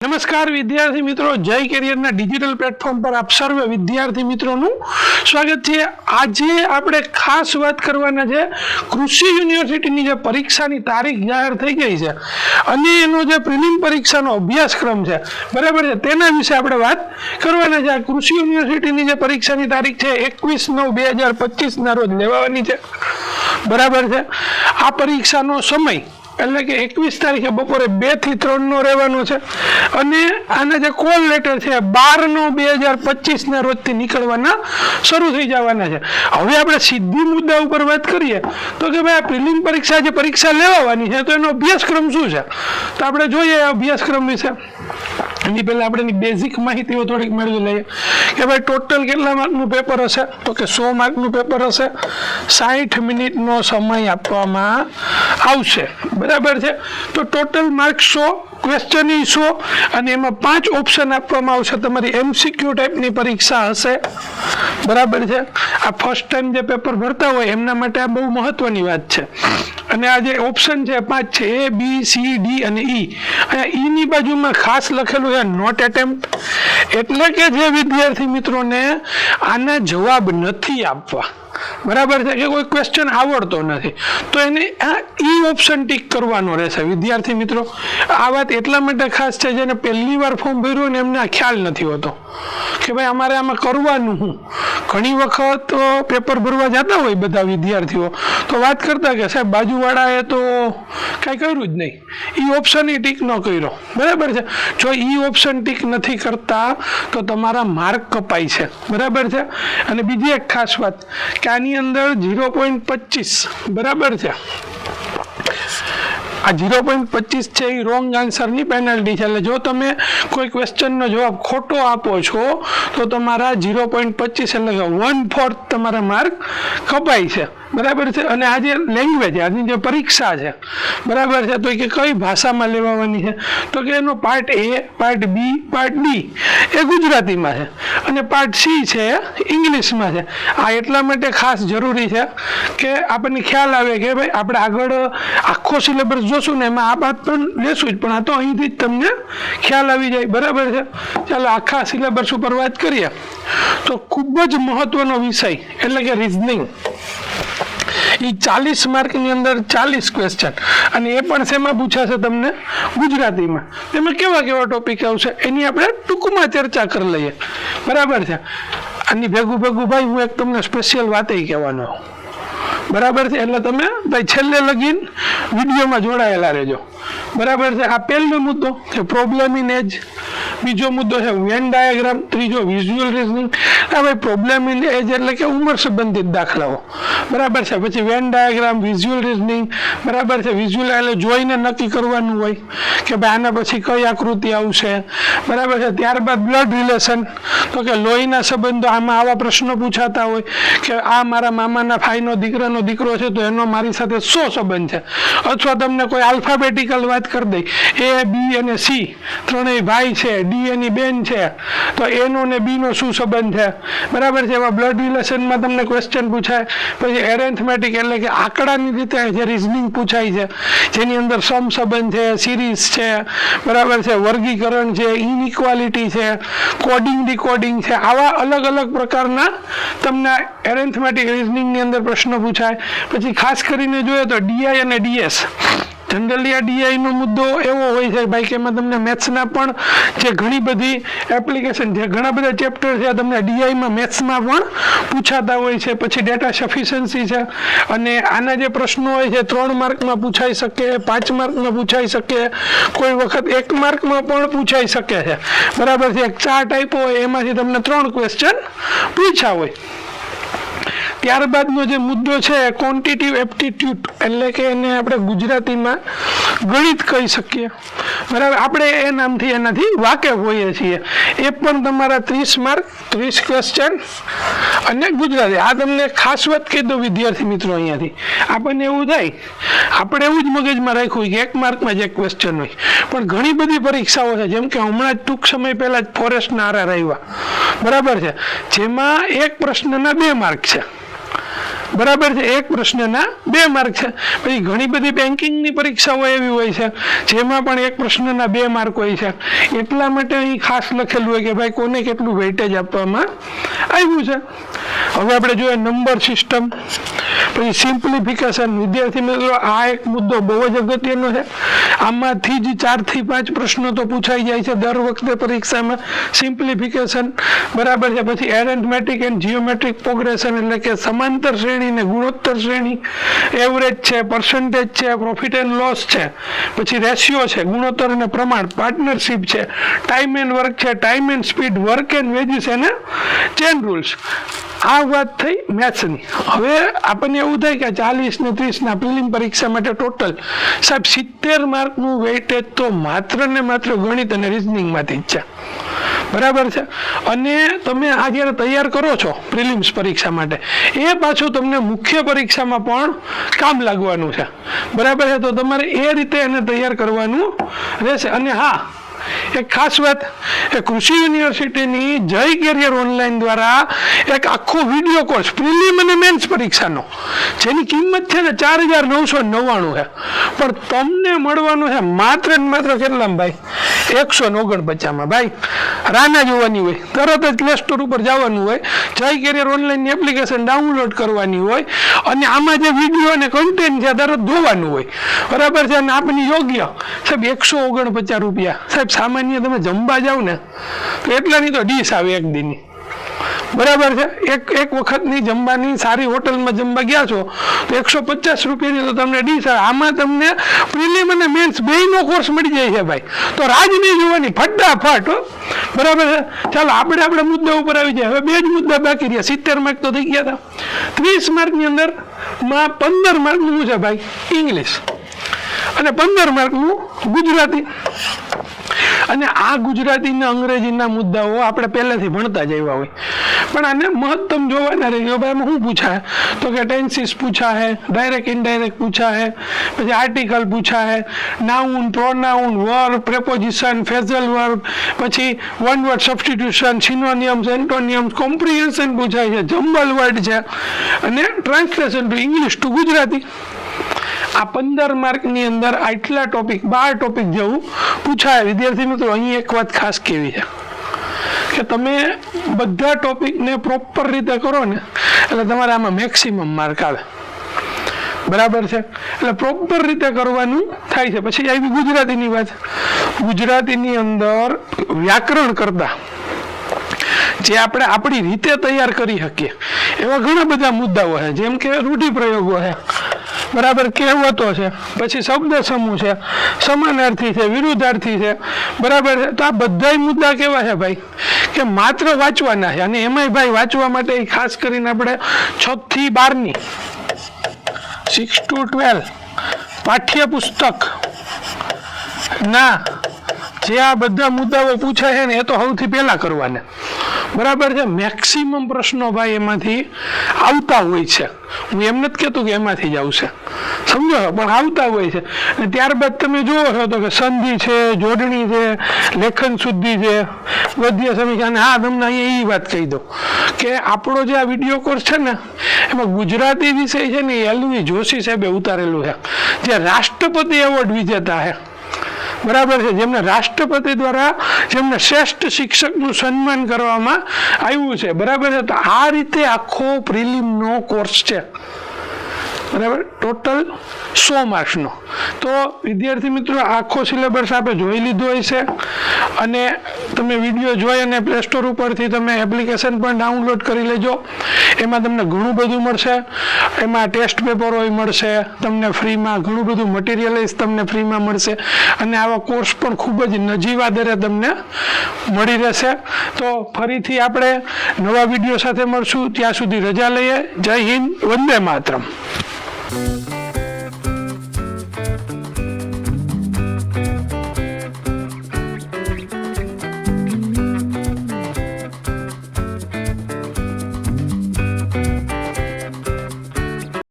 નમસ્કાર વિદ્યાર્થી મિત્રો, જય કેરિયરના ડિજિટલ પ્લેટફોર્મ પર આપ સર્વે વિદ્યાર્થી મિત્રોનું સ્વાગત છે. આજે આપણે ખાસ વાત કરવાના છે કૃષિ યુનિવર્સિટીની જે પરીક્ષાની તારીખ જાહેર થઈ ગઈ છે અને એનો જે પ્રિલિમ પરીક્ષાનો અભ્યાસક્રમ છે. બરાબર છે? તેના વિશે આપણે વાત કરવાના છે. આ કૃષિ યુનિવર્સિટીની જે પરીક્ષાની તારીખ છે એકવીસ નવ બે હજાર પચીસના રોજ લેવાની છે. બરાબર છે? આ પરીક્ષાનો સમય એટલે કે એકવીસ તારીખે બપોરે બેથી ત્રણ નો રહેવાનો છે. અને આના જે કોલ લેટર છે, બાર નો બે હજાર પચીસ ના રોજથી નીકળવાના શરૂ થઈ જવાના છે. હવે આપણે સીધી મુદ્દા ઉપર વાત કરીએ, તો કે ભાઈ આ પ્રિલિમ પરીક્ષા જે પરીક્ષા લેવાની છે, તો એનો અભ્યાસક્રમ શું છે? તો આપણે જોઈએ અભ્યાસક્રમ વિશે. એની પહેલાં આપણે એની બેઝિક માહિતીઓ થોડીક મેળવી લઈએ. કે ભાઈ ટોટલ કેટલા માર્કનું પેપર હશે? તો કે સો માર્કનું પેપર હશે. સાઠ મિનિટનો સમય આપવામાં આવશે. બરાબર છે? તો ટોટલ માર્ક સો ક્વેશ્ચન ઈશો અને એમાં પાંચ ઓપ્શન આપવામાં આવશે. તમારી એમસીક્યુ ટાઈપની પરીક્ષા હશે. બરાબર છે? આ ફર્સ્ટ ટાઈમ જે પેપર ભરતા હોય, એમના માટે આ બહુ મહત્વની વાત છે. અને આ જે ઓપ્શન છે, પાંચ છે, એ બી સી ડી અને ઈ અહીંયા ઈની બાજુમાં ખાસ લખેલું છે નોટ એટેમ્પ્ટ એટલે કે જે વિદ્યાર્થી મિત્રોને આના જવાબ નથી આપવા. બરાબર છે? કે કોઈ ક્વેશ્ચન આવડતો નથી. તો એને આ ઈ ઓપ્શન ટીક કરવાનો રહેશે. વિદ્યાર્થી મિત્રો, આ વાત એટલા માટે ખાસ છે જેને પહેલી વાર ફોર્મ ભર્યું ને એમને આ ખ્યાલ નથી હોતો. કે ભાઈ અમારે આમાં કરવાનું હું ઘણી વખત પેપર ભરવા જતા હોય બધા વિદ્યાર્થીઓ. તો વાત કરતા કે, સાહેબ, બાજુવાળાએ તો કાંઈ કર્યું જ નહીં. ઈ ઓપ્શન ઈ ટીક ન કર્યો. બરાબર છે? જો ઈ ઓપ્શન ટીક નથી કરતા, તો તમારા માર્ક કપાય છે. બરાબર છે? અને બીજી એક ખાસ વાત, કે આની અંદર ઝીરો પોઈન્ટ પચીસ. બરાબર છે? આ ઝીરો પોઈન્ટ પચીસ છે, એ રોંગ આન્સરની પેનલ્ટી છે. એટલે જો તમે કોઈ ક્વેશ્ચનનો જવાબ ખોટો આપો છો, તો તમારા ઝીરો પોઈન્ટ પચીસ એટલે કે વન ફોર્થ તમારા માર્ક કપાય છે. બરાબર છે? અને આ જે લેંગ્વેજ આજની જે પરીક્ષા છે, બરાબર છે? તો કે કઈ ભાષામાં લેવાની છે? તો કે એનો part A part B part D એ ગુજરાતીમાં છે. અને પાર્ટ સી છે, ઇંગ્લિશમાં છે. આ એટલા માટે ખાસ જરૂરી છે કે આપણને ખ્યાલ આવે કે ભાઈ આપણે આગળ આખો સિલેબસ જોશું ને એમાં આ વાત પણ લેશું જ, પણ આ તો અહીંથી જ તમને ખ્યાલ આવી જાય. બરાબર છે? ચાલો, આખા સિલેબસ ઉપર વાત કરીએ. તો ખૂબ જ મહત્વનો વિષય, એટલે કે રિઝનિંગ એ ચાલીસ માર્કની અંદર ચાલીસ ક્વેશ્ચન અને એ પણ શેમાં પૂછાશે તમને? ગુજરાતીમાં. તેમાં કેવા કેવા ટોપિક આવશે? એની આપણે ટૂંકમાં ચર્ચા કરી લઈએ. બરાબર છે? આની ભેગું ભેગું ભાઈ, હું એક તમને સ્પેશિયલ વાતે કહેવાનો. બરાબર છે? એટલે તમે ભાઈ છેલ્લે લગીન વિડીયોમાં જોડાયેલા રહેજો. બરાબર છે? આ પહેલો મુદ્દો કે પ્રોબ્લેમ ઇન એજ બીજો મુદ્દો છે વેન ડાયાગ્રામ ત્રીજો વિઝ્યુઅલ રિઝનિંગ આ ભાઈ પ્રોબ્લેમ ઇન એજ એટલે કે ઉંમર સંબંધિત દાખલાઓ. બરાબર છે? પછી વેન ડાયાગ્રામ વિઝ્યુઅલ રિઝનિંગ બરાબર છે? વિઝ્યુઅલ એટલે જોઈને નક્કી કરવાનું હોય કે ભાઈ આના પછી કઈ આકૃતિ આવશે. બરાબર છે? ત્યારબાદ બ્લડ રિલેશન તો કે લોહીના સંબંધો, આમાં આવા પ્રશ્નો પૂછાતા હોય કે આ મારા મામાના ભાઈનો દીકરાનો દીકરો છે, તો એનો મારી સાથે શું સંબંધ છે? અથવા તમને કોઈ આલ્ફાબેટિકલ વાત કરી દઈ. એ, બી અને સી. ત્રણેય ભાઈ છે, ડી એની બેન છે. તો એનો ને બી નો શું સંબંધ છે? બરાબર છે? એમાં બ્લડ રિલેશનમાં તમને ક્વેશ્ચન પૂછાય. પછી એરેન્થમેટિક એટલે કે આંકડાની રીતે જે રિઝનિંગ પૂછાય છે. જેની અંદર સમ સંબંધ છે સિરીઝ છે, બરાબર છે? વર્ગીકરણ છે ઇનઇક્વાલિટી છે કોડિંગ ડીકોડિંગ છે. આવા અલગ અલગ પ્રકારના તમને એરેન્થમેટિક રિઝનિંગની અંદર પ્રશ્નો પૂછાય. પછી ખાસ કરીને જોઈએ તો ડીઆઈ અને ડીએસ જનરલી ડીઆઈનો મુદ્દો એવો હોય છે ભાઈ કે એમાં તમને મેથ્સના પણ જે ઘણી બધી એપ્લિકેશન છે ઘણા બધા ચેપ્ટર છે તમને ડીઆઈમાં મેથ્સમાં પણ પૂછાતા હોય છે. પછી ડેટા સફિશિયન્સી છે અને આના જે પ્રશ્નો હોય છે, ત્રણ માર્કમાં પૂછાઈ શકે, પાંચ માર્કમાં પૂછાઈ શકે, કોઈ વખત એક માર્કમાં પણ પૂછાઈ શકે છે. બરાબર છે? ચાર ટાઈપો હોય, એમાંથી તમને ત્રણ ક્વેશ્ચન પૂછ્યા હોય. ત્યારબાદનો જે મુદ્દો છે ક્વોન્ટિટિવ એપ્ટિટ્યુડ એટલે કે એને આપણે ગુજરાતીમાં ગણિત કહી શકીએ. બરાબર, આપણે એ નામથી એનાથી વાકેફ હોઈએ છીએ. એ પણ તમારા ત્રીસ માર્ક, ત્રીસ ક્વેશ્ચન અને ગુજરાતી. આ તમને ખાસ વાત કહી દો વિદ્યાર્થી મિત્રો અહીંયાથી. આપણને એવું થાય, આપણે એવું જ મગજમાં રાખ્યું કે એક માર્કમાં જ એક ક્વેશ્ચન હોય. પણ ઘણી બધી પરીક્ષાઓ છે, જેમ કે હમણાં જ ટૂંક સમય પહેલાં જ ફોરેસ્ટના આરા રહ્યા બરાબર છે? જેમાં એક પ્રશ્નના બે માર્ક છે. બરાબર છે? એક પ્રશ્નના બે માર્ક છે. પછી ઘણી બધી બેન્કિંગની પરીક્ષાઓ એવી હોય છે, જેમાં પણ એક પ્રશ્નના બે માર્ક હોય છે. એટલા માટે અહીં ખાસ લખેલું હોય કે ભાઈ કોને કેટલું વેઇટેજ આપવામાં આવ્યું છે? હવે આપણે જોઈએ નંબર સિસ્ટમ. પછી સિમ્પ્લિફિકેશન. વિદ્યાર્થી મિત્રો, આ એક મુદ્દો બહુ જ અગત્યનો છે. આમાંથી જ ચારથી પાંચ પ્રશ્નો તો પૂછાઈ જાય છે દર વખતે પરીક્ષામાં. સિમ્પ્લિફિકેશન બરાબર છે. પછી એરેન્થમેટિક એન્ડ જીઓમેટ્રિક પ્રોગ્રેશન એટલે કે સમાંતર શ્રેણી ને ગુણોત્તર શ્રેણી. એવરેજ છે પર્સન્ટેજ છે પ્રોફિટ એન્ડ લોસ છે. પછી રેશિયો છે, ગુણોત્તર અને પ્રમાણ પાર્ટનરશિપ છે. ટાઈમ એન્ડ વર્ક છે. Time and speed work and wages અને ચેન રૂલ્સ આ વાત થઈ મેથ્સની. હવે આપણને એવું થાય કે ચાલીસ ને ત્રીસના પ્રિલિમ પરીક્ષા માટે ટોટલ સાહેબ સિત્તેર માર્કનું વેઇટેજ તો માત્ર ને માત્ર ગણિત અને રિઝનિંગમાંથી જ છે. બરાબર છે? અને તમે આ જ્યારે તૈયાર કરો છો પ્રિલિમ્સ પરીક્ષા માટે, એ પાછું તમને મુખ્ય પરીક્ષામાં પણ કામ લાગવાનું છે. બરાબર છે? તો તમારે એ રીતે એને તૈયાર કરવાનું રહેશે. અને હા એક ખાસ વાત એ કૃષિ યુનિવર્સિટીની જય કેરિયર ઓનલાઈન દ્વારા એક આખો વીડિયો કોર્સ, પ્રિલિમ અને મેન્સ પરીક્ષાનો, જેની કિંમત છે ને ચાર હજાર નવસો નવ્વાણું છે પણ તમને મળવાનું છે માત્ર ને માત્ર કેટલામાં ભાઈ? એકસો ઓગણપચાસમાં. ભાઈ, રાના જોવાની હોય, તરત જ પ્લે સ્ટોર ઉપર જવાનું હોય, જય કેરિયર ઓનલાઈનની એપ્લિકેશન ડાઉનલોડ કરવાની હોય, અને આમાં જે વીડિયો અને કન્ટેન્ટ છે તરત જોવાનું હોય. બરાબર છે? અને આપની યોગ્ય, સાહેબ, એકસો ઓગણપચાસ રૂપિયા. સાહેબ સામાન્ય તમે જમવા જાવ ને તો એટલાની તો ડીશ આવે એક દીની. બરાબર છે? એક એક વખતની જમવાની સારી હોટલમાં જમવા ગયા છો, તો એકસો પચાસ રૂપિયાની તો તમને ડીશ આવે. આમાં તમને પ્રિલિમ અને મેન્સ બેયનો કોર્સ મળી જાય છે ભાઈ. તો રાજ નહીં જોવાની ફટાફટ બરાબર છે? ચાલો, આપણે આપણે મુદ્દા ઉપર આવી જાય. હવે બે જ મુદ્દા બાકી રહ્યા. સિત્તેર માર્ક તો થઈ ગયા હતા. ત્રીસ માર્કની અંદરમાં પંદર માર્કનું છે ભાઈ ઇંગ્લિશ અને પંદર માર્કનું ગુજરાતી. અને આ ગુજરાતી ને અંગ્રેજીના મુદ્દાઓ આપણે પહેલેથી ભણતા જ આવ્યા હોય. પણ આને મહત્તમ જોવાના રહી. ભાઈ શું પૂછાય? તો કે ટેન્સીસ પૂછા હે ડાયરેક્ટ ઇનડાયરેક્ટ પૂછા હે પછી આર્ટિકલ પૂછા હે noun pronoun verb preposition phrasal verb પછી one word substitution synonyms antonyms comprehension પૂછાય છે, જમ્બલ વર્ડ છે, અને translation to English to Gujarati. આ પંદર માર્કની અંદર આટલા ટોપિક બાર ટોપિક જેવું પૂછાય. વિદ્યાર્થી મિત્રો, અહીં એક વાત ખાસ કેવી છે? કે તમે બધા ટોપિકને પ્રોપર રીતે કરો ને, એટલે તમારે આમાં મેક્સિમમ માર્ક આવે. બરાબર છે? એટલે પ્રોપર રીતે કરવાનું થાય છે. પછી આવી ગુજરાતીની વાત. ગુજરાતીની અંદર વ્યાકરણ કરતા, જે આપણે આપણી રીતે તૈયાર કરી શકીએ, એવા ઘણા બધા મુદ્દાઓ છે. જેમ કે રૂઢિપ્રયોગો છે. બરાબર કહેવતો છે. પછી શબ્દ સમૂહ છે. સમાનાર્થી છે, વિરુદ્ધાર્થી છે. બરાબર તો આ બધા મુદ્દા કેવા છે ભાઈ? કે માત્ર વાંચવાના છે. અને એમાંય ભાઈ વાંચવા માટે ખાસ કરીને આપણે છ થી બારની સિક્સ ટુ ટ્વેલ્વ પાઠ્યપુસ્તક ના જે આ બધા મુદ્દાઓ પૂછાય છે ને એ તો સૌથી પહેલા કરવાના. બરાબર છે? મેક્સિમમ પ્રશ્નો ભાઈ એમાંથી આવતા હોય છે. હું એમ નથી કહેતો કે એમાંથી જ આવશે. સમજો? પણ આવતા હોય છે. અને ત્યારબાદ તમે જુઓ છો તો કે સંધિ છે, જોડણી છે, લેખન શુદ્ધિ છે. ગદ્ય સમીક્ષા. અને હા, તમને અહીંયા એ વાત કહી દઉં કે આપણો જે આ વીડિયો કોર્સ છે ને, એમાં ગુજરાતી વિષય છે ને એ એલવી જોશી સાહેબે ઉતારેલું છે. જે રાષ્ટ્રપતિ એવોર્ડ વિજેતા છે. બરાબર છે. જેમને રાષ્ટ્રપતિ દ્વારા જેમને શ્રેષ્ઠ શિક્ષકનું સન્માન કરવામાં આવ્યું છે. બરાબર છે? તો આ રીતે આખો પ્રિલિમનો કોર્સ છે. બરાબર? ટોટલ સો માર્ક્સનો તો વિદ્યાર્થી મિત્રો, આખો સિલેબસ આપણે જોઈ લીધો હોય છે અને તમે વીડિયો જોઈ અને પ્લે સ્ટોર ઉપરથી તમે એપ્લિકેશન પણ ડાઉનલોડ કરી લેજો. એમાં તમને ઘણું બધું મળશે. એમાં ટેસ્ટ પેપરો મળશે. તમને ફ્રીમાં ઘણું બધું મટીરિયલાઇઝ તમને ફ્રીમાં મળશે. અને આવા કોર્સ પણ ખૂબ જ નજીવા દરે તમને મળી રહેશે. તો ફરીથી આપણે નવા વીડિયો સાથે મળશું. ત્યાં સુધી રજા લઈએ. જય હિન્દ. વંદે માતરમ.